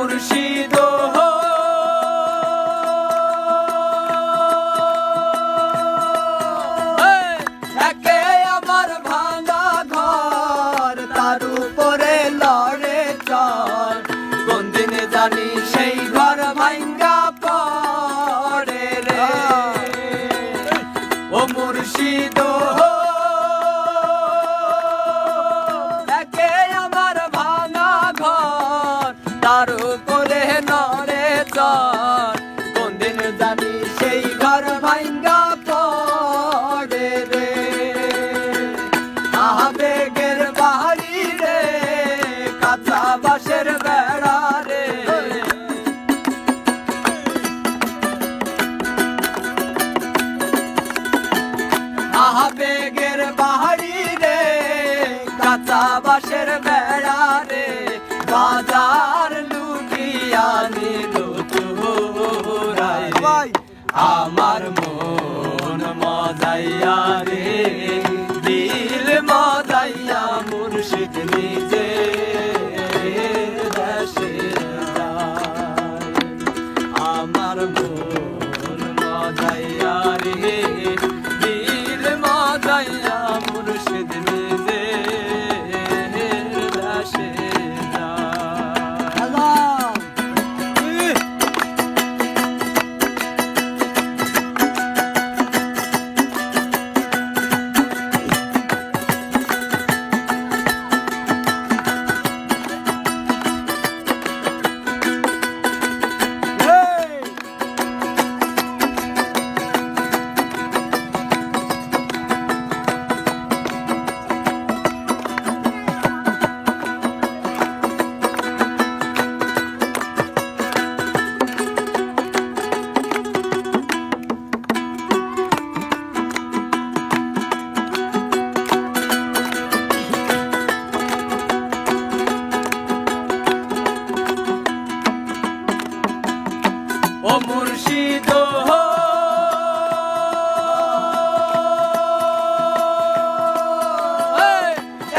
মুর্শিদ তার উপরে নড়ে চর। জানি সেই ঘর ভাঙ্গা পড়ে রে। আবেগের বাড়ি রে, কাঁচা বাসের বেড়া রে। আবেগের বাড়ি আমার মন মজাইয়া রে।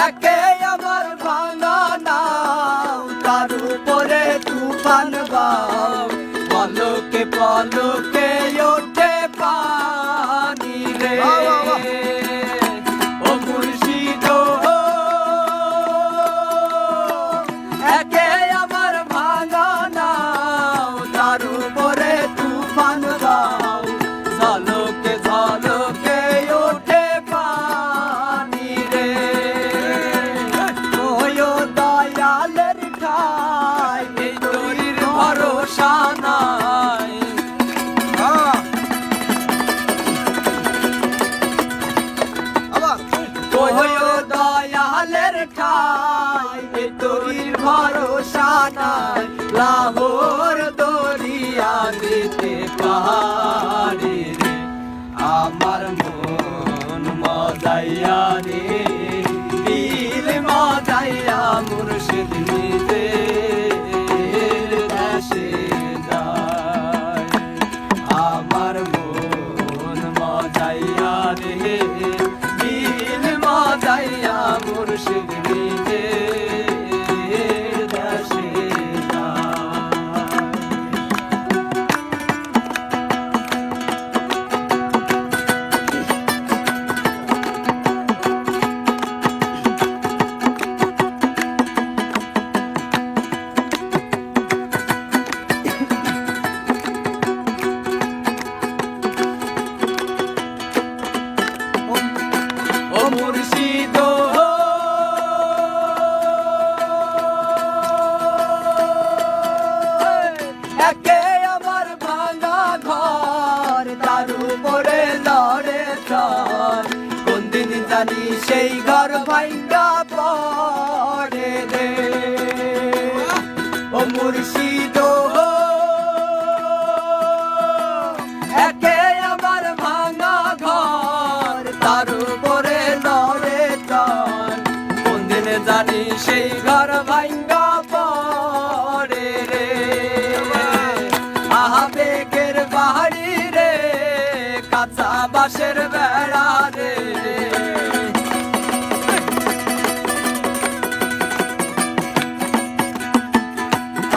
একে আমার ভাঙা নাও তার উপরে তুফান বাও। পলকে পলকে ওঠে পানি রে। দয়ালের ঠাই তরির ভরসা নাই, লাহোর দরিয়া দিতে পাহাড়ি রে। আমার মন মজাইয়া রে, দিল মজাইয়া মুর্শিদ নিজে ঘর ভাঙ্গা পড়ে রে ও মুর্শিদ একে আমার ভাঙা ঘর, তার উপরে লড়ে চর কোন দিন জানি সেই ঘর ভাঙ্গা পড়ে রে। আবেগের বাড়ি রে, কাঁচা বাসের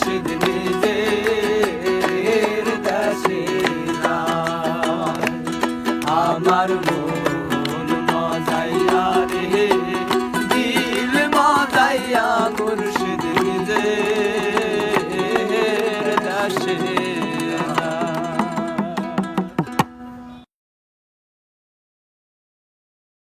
মুর্শিদ নিজের কাছে আমার মন মজাইয়া রে দিল মজাইয়া মুর্শিদ